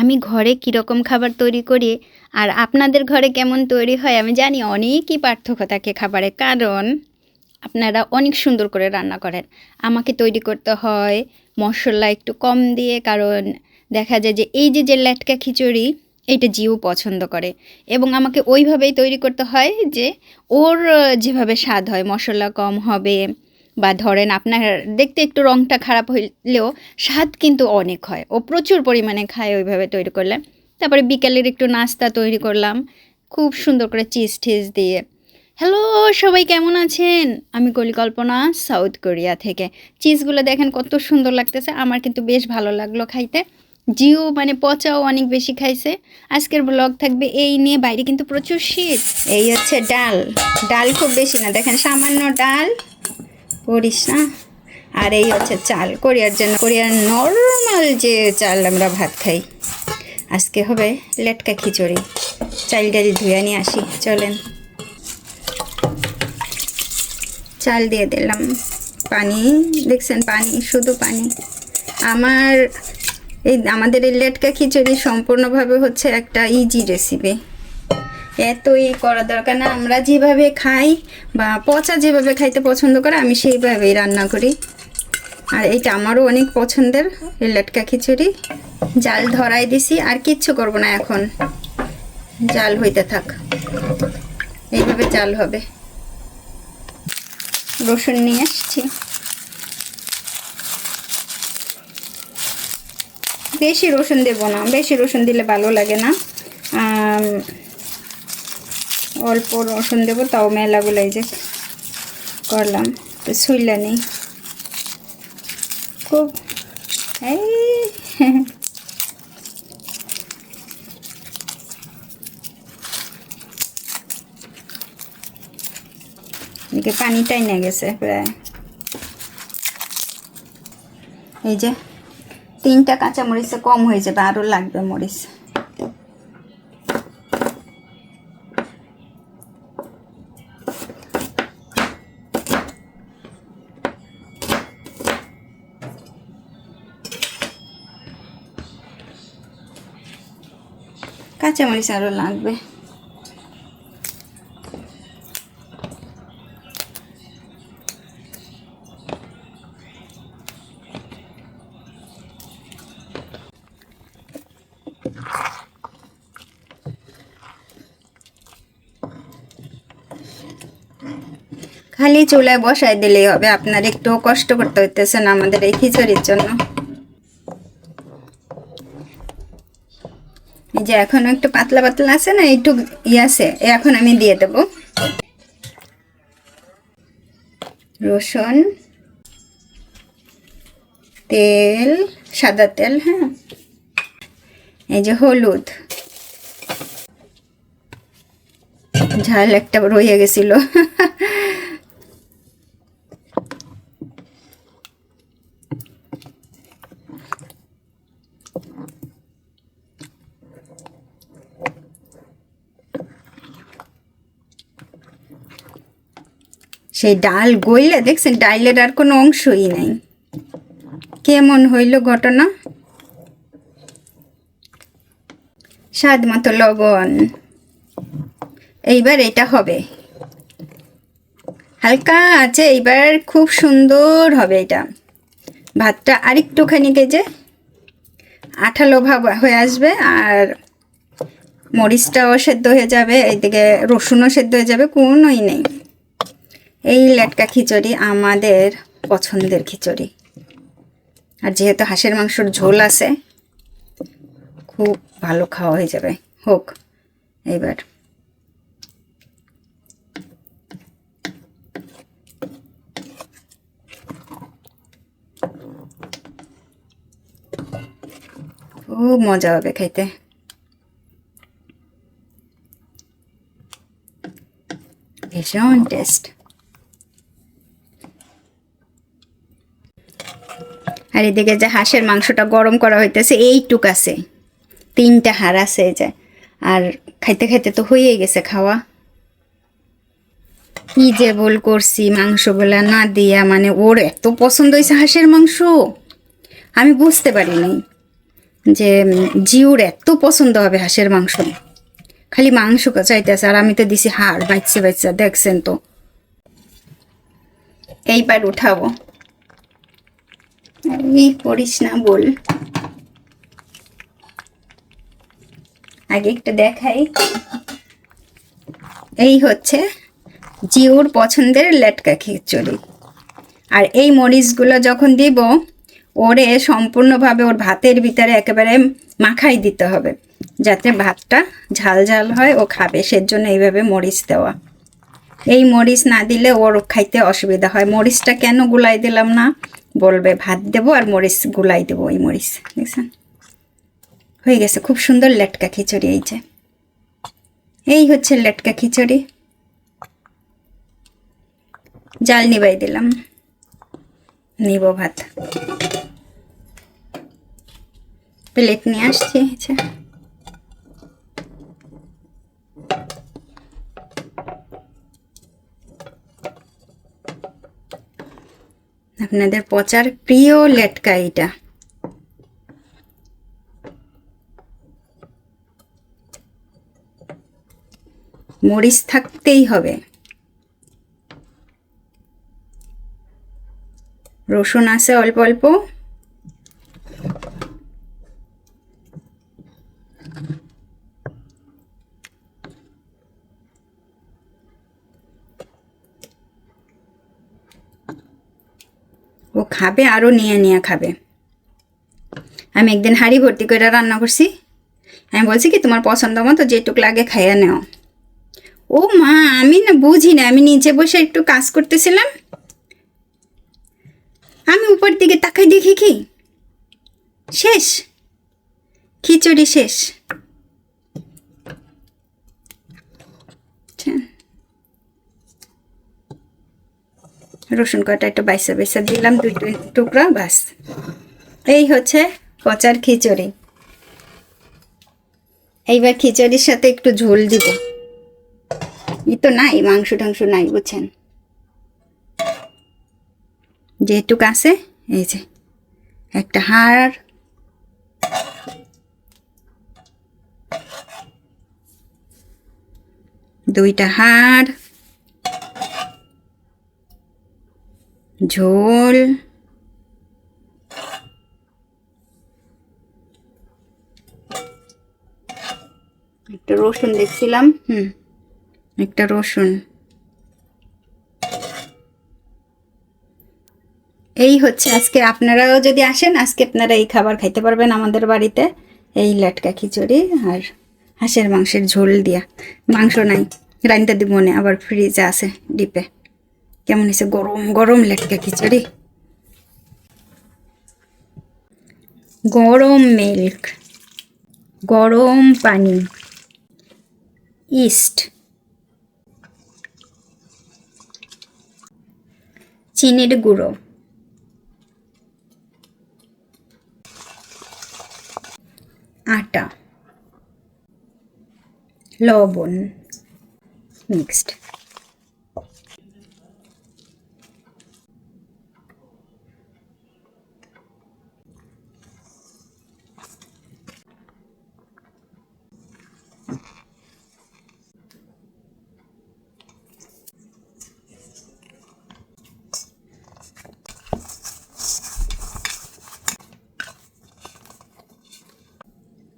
আমি ঘরে কীরকম খাবার তৈরি করি আর আপনাদের ঘরে কেমন তৈরি হয় আমি জানি অনেকই পার্থক্য থাকে খাবারে। কারণ আপনারা অনেক সুন্দর করে রান্না করেন। আমাকে তৈরি করতে হয়, মশলা একটু কম দিয়ে, কারণ দেখা যায় যে এই যে যে লেটকা খিচুড়ি, এইটা জিও পছন্দ করে। এবং আমাকে ওইভাবেই তৈরি করতে হয় যে ওর যেভাবে স্বাদ হয়, মশলা কম হবে বা ধরেন আপনার দেখতে একটু রঙটা খারাপ হইলেও স্বাদ কিন্তু অনেক হয় ও প্রচুর পরিমাণে খায় ওইভাবে তৈরি করলে। তারপরে বিকালের একটু নাস্তা তৈরি করলাম, খুব সুন্দর করে চিজ টিজ দিয়ে। হ্যালো, সবাই কেমন আছেন? আমি কলিকল্পনা, সাউথ কোরিয়া থেকে। চিজগুলো দেখেন কত সুন্দর লাগতেছে, আমার কিন্তু বেশ ভালো লাগল খাইতে। জিও মানে পচাও অনেক বেশি খাইছে। আজকের ব্লগ থাকবে এই নিয়ে, বাইরে কিন্তু প্রচুর শীত। এই হচ্ছে ডাল ডাল খুব বেশি না, দেখেন সামান্য ডাল। করিস না? আর এই হচ্ছে চাল কোরিয়ার জন্য, কোরিয়ার নর্মাল যে চাল আমরা ভাত খাই। আজকে হবে লেটকা খিচুড়ি। চাল ডাল ধুয়ে নিয়ে আসি, চলেন। চাল দিয়ে দিলাম। পানি, দেখছেন পানি, শুধু পানি। আমার এই, আমাদের এই লেটকা খিচুড়ি সম্পূর্ণভাবে হচ্ছে একটা ইজি রেসিপি এত ই করা দরকার না। আমরা যেভাবে খাই বা পচা যেভাবে খাইতে পছন্দ করে, আমি সেইভাবেই রান্না করি। আর এটা আমারও অনেক পছন্দের লেটকা খিচুড়ি। জাল ধরাই দিছি, আর কিচ্ছু করব না এখন। জাল হইতে থাক। এইভাবে জাল হবে। রসুন নিয়ে আসছি। বেশি রসুন দেবো না। বেশি রসুন দিলে ভালো লাগে না। অল্প রসুন দেবো, তাও মেলাগুলো এই যে করলাম। তো শুইলা নেই। খুব, এই এদিকে পানিটাই নিয়ে গেছে প্রায়। এই যে তিনটা কাঁচা মরিচে কম হয়ে যাবে আরও লাগবে মরিচ। কাঁচা মরিচ আরও লাগবে। খালি চুলায় বসাই দিলেই হবে, আপনার একটু কষ্ট করতে হইতেছে না আমাদের এই খিচুড়ির জন্য। এই যে এখন একটু পাতলা পাতলা আছে না, একটু ই আছে এখন আমি দিয়ে দেব। রসুন, তেল, সাদা তেল হ্যাঁ। এই যে হলুদ। ঝাল একটা রয়ে গেছিল। সেই ডাল গইলে দেখছেন ডাইলের আর কোনো অংশই নাই। কেমন হইল ঘটনা? স্বাদ মতো লবণ। এইবার এটা হবে। হালকা আছে, এইবার খুব সুন্দর হবে এটা। ভাতটা আরেকটুখানি যে আঠালো ভাব হয়ে আসবে আর মরিচটাও সেদ্ধ হয়ে যাবে, এইদিকে রসুনও সেদ্ধ হয়ে যাবে, কোনোই নেই। এই লেটকা খিচুড়ি আমাদের পছন্দের খিচুড়ি। আর যেহেতু হাঁসের মাংসর ঝোল আছে, খুব ভালো খাওয়া হয়ে যাবে। হোক, এইবার। খুব মজা হবে খাইতে। ভীষণ টেস্ট। আর এদিকে যে হাঁসের মাংসটা গরম করা হইতেছে, এইটুক আছে। তিনটা হাড় আছে এই যে। আর খাইতে খাইতে তো হয়েই গেছে খাওয়া। কি যে বল করছি, মাংসগুলা না দিয়া মানে ওর এত পছন্দ হয়েছে হাঁসের মাংস। আমি বুঝতে পারিনি যে জিউর এত পছন্দ হবে হাঁসের মাংস। খালি মাংস চাইতেছে, আর আমি তো দিছি হাড় বাচ্চা বাচ্চা দেখছেন তো। এইবার উঠাবো। এই করিস না, বল। আগে একটা দেখাই। এই হচ্ছে জিওর পছন্দের লেটকা খিচুড়ি আর এই মরিচগুলো যখন দিব, ওরে সম্পূর্ণভাবে ওর ভাতের ভিতরে একেবারে মাখাই দিতে হবে, যাতে ভাতটা ঝাল ঝাল হয়, ও খাবে। সেজন্য এইভাবে মরিচ দেওয়া। এই মরিচ না দিলে ওর খাইতে অসুবিধা হয়। মরিচটা কেন গুলাই দিলাম না? বলবে, ভাত দেবো আর মরিচ গুলাই দেবো এই মরিচ। দেখছেন? হয়ে গেছে, খুব সুন্দর লেটকা খিচুড়ি এই যে। এই হচ্ছে লেটকা খিচুড়ি। জাল নিবাই দিলাম। নিব ভাত। প্লেট নিয়ে আসছি আচ্ছা আপনাদের পচার প্রিয় লেটকা এটা মরিচ থাকতেই হবে। রসুন আছে অল্প অল্প। ও খাবে আরও নিয়ে নিয়ে খাবে। আমি একদিন হাঁড়ি ভর্তি করে রান্না করছি। আমি বলছি কি, তোমার পছন্দ মতো যেটুক লাগে খাইয়া নেও। ও মা, আমি না বুঝি না, আমি নিচে বসে একটু কাজ করতেছিলাম। আমি উপর দিকে তাকাই দেখি কি, শেষ, খিচুড়ি শেষ আচ্ছা। রসুন কটা একটু বাইসা বাইসা দিলাম দুই টুকরা, বাস। এই হচ্ছে পচার খিচুড়ি। এইবার খিচুড়ির সাথে একটু ঝোল দিব। ই তো নাই, মাংস টাংস নাই, বুঝছেন? যেটুক আছে, এই যে একটা হাড়। দুইটা হাড়। ঝোল। একটা রসুন দেখছিলাম, হুম, একটা রসুন। এই হচ্ছে আজকে, আপনারাও যদি আসেন, আজকে আপনারা এই খাবার খাইতে পারবেন আমাদের বাড়িতে। এই লাটকা খিচুড়ি আর হাঁসের মাংসের ঝোল দিয়া। মাংস নাই রাইনটা দিব মনে আবার ফ্রিজে আছে, ডিপে। কেমন হয়েছে? গরম গরম লটকা খিচুড়ি গরম মিল্ক গরম পানি ইস্ট চিনির গুঁড়ো। আটা, লবণ মিক্সড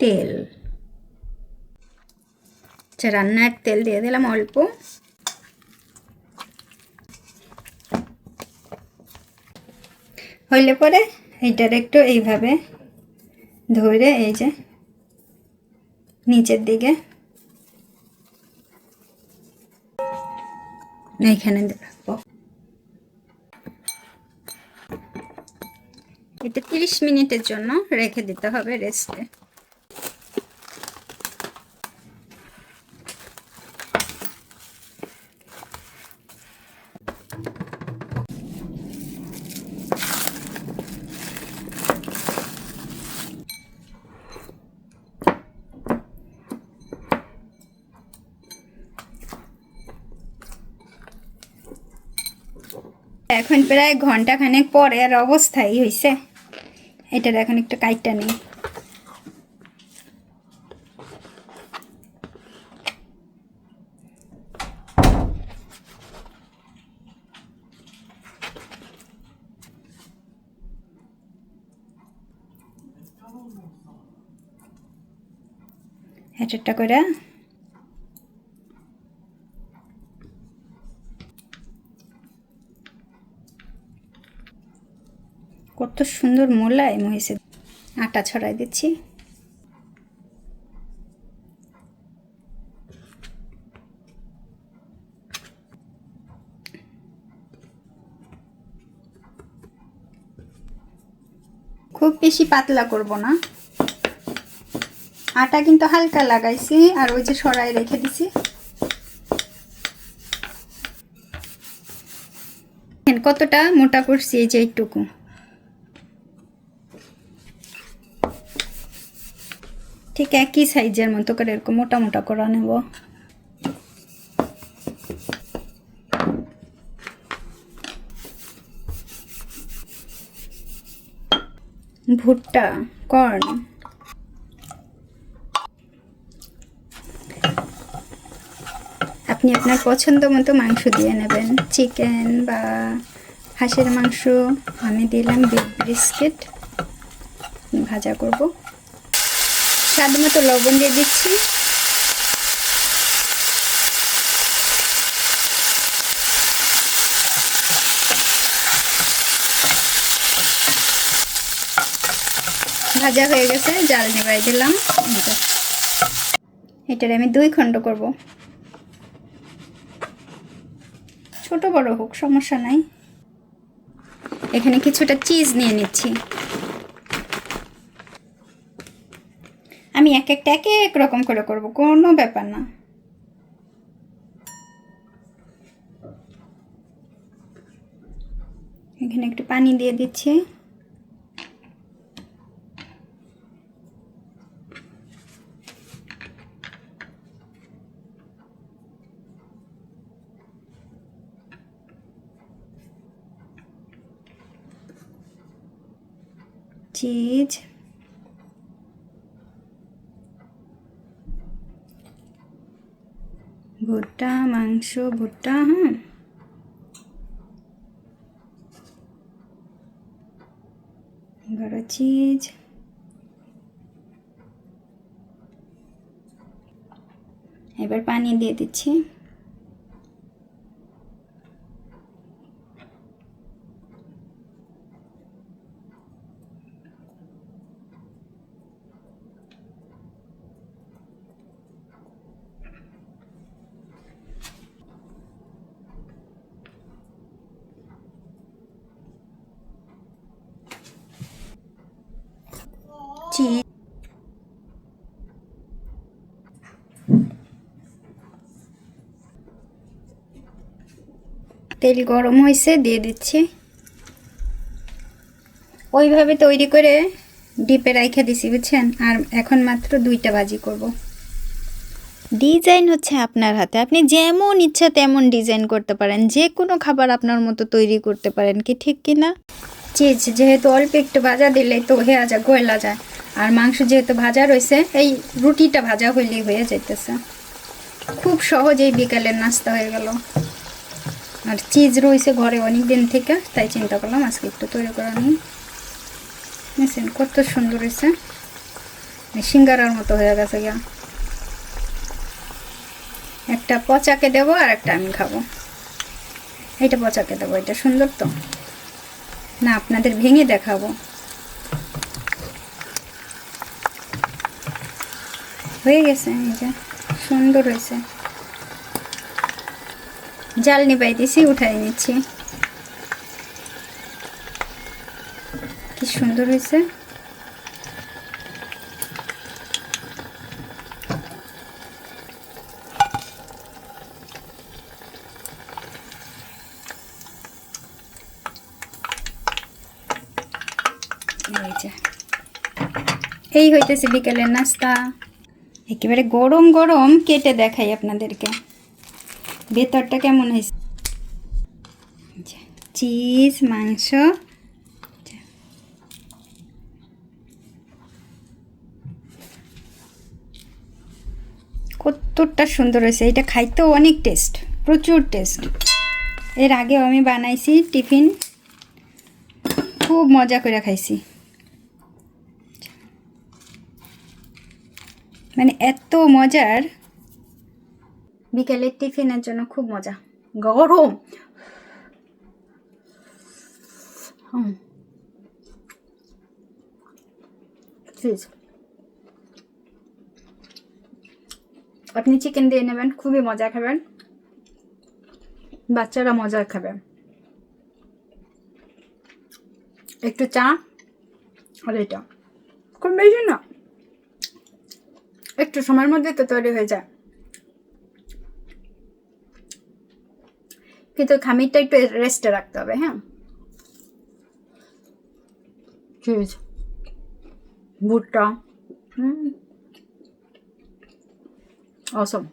তেল আচ্ছা রান্নার তেল দিয়ে দিলাম অল্প হইলে পরে এইটার একটু এইভাবে ধরে এই যে নিচের দিকে এইখানে রাখব এটা তিরিশ মিনিটের জন্য রেখে দিতে হবে রেস্টে এখন প্রায় ঘণ্টা খানেক পরে আর অবস্থাই হয়েছে এটার এখন একটা কাইটটা নেই। এটা করে কত সুন্দর মোলায় হয়েছে আটা ছড়াই দিচ্ছি। খুব বেশি পাতলা করব না। আটা কিন্তু হালকা লাগাইছি আর ওই যে সরাই রেখে দিছি। কতটা মোটা করছি এই যে এইটুকু। ঠিক একই সাইজের মতো করে এরকম মোটা মোটা করে নেব। ভুট্টা, কর্ন। আপনি আপনার পছন্দ মতো মাংস দিয়ে নেবেন। চিকেন বা হাঁসের মাংস। আমি দিলাম বিফ ব্রিস্কিট ভাজা করব। স্বাদ মতো লবণ দিয়ে দিচ্ছি। ভাজা হয়ে গেছে, জাল নেবাই দিলাম। এটার আমি দুই খণ্ড করব। ছোট বড় হোক, সমস্যা নাই। এখানে কিছুটা চিজ নিয়ে নিচ্ছি। আমি এক একটা, এক এক রকম করে করব, কোনো ব্যাপার না। এখানে একটু পানি দিয়ে দিচ্ছি চিজ ভুট্টা মাংস ভুট্টা হ্যাঁ বড় চিজ। এবার পানি দিয়ে দিচ্ছি চিজ তেল গরম হয়েছে দিয়ে দিচ্ছি। ওইভাবে তৈরি করে ডিপে রাইখে দিছি বুঝছেন? আর এখন মাত্র দুইটা ভাজি করব। ডিজাইন হচ্ছে আপনার হাতে। আপনি যেমন ইচ্ছা তেমন ডিজাইন করতে পারেন। যে কোনো খাবার আপনার মতো তৈরি করতে পারেন কি ঠিক কি না? চিজ যেহেতু অল্প একটু ভাজা দিলে তো হয়ে যায় গয়লা যায়। আর মাংস যেহেতু ভাজা রয়েছে এই রুটিটা ভাজা হইলেই হয়ে যাইতেছে। খুব সহজেই বিকালের নাস্তা হয়ে গেল। আর চিজ রয়েছে ঘরে অনেক দিন থেকে, তাই চিন্তা করলাম আজকে একটু তৈরি করে নিই বুঝছেন কত সুন্দর হয়েছে। সিঙ্গারার মতো হয়ে গেছে গিয়া একটা পচাকে দেবো আর একটা আমি খাব। এটা পচাকে দেবো, এটা সুন্দর তো। না, আপনাদের ভেঙে দেখাবো। হয়ে গেছে, এই যে সুন্দর হয়েছে। জাল নিবাই দিছি, উঠাই নিচ্ছি। কি সুন্দর হয়েছে। এই হইতেছে বিকেলের নাস্তা। একেবারে গরম গরম কেটে দেখাই আপনাদেরকে। ভেতরটা কেমন হয়েছে? চিজ, মাংস। কতটা সুন্দর হয়েছে। এটা খাইতেও অনেক টেস্ট প্রচুর টেস্ট এর আগেও আমি বানাইছি টিফিন। খুব মজা করে খাইছি। মানে এত মজার বিকেলের টিফিনের জন্য খুব মজা। গরম। হুম। আপনি চিকেন দিয়ে নেবেন, খুবই মজা খাবেন। বাচ্চারা মজা খাবে। একটু চা আর এটা। খুব বেশি না। একটু সময়ের মধ্যে তো তৈরি হয়ে যায়। কিন্তু খামিরটা একটু রেস্টে রাখতে হবে হ্যাঁ? চিজ ভুট্টা। হুম। অসম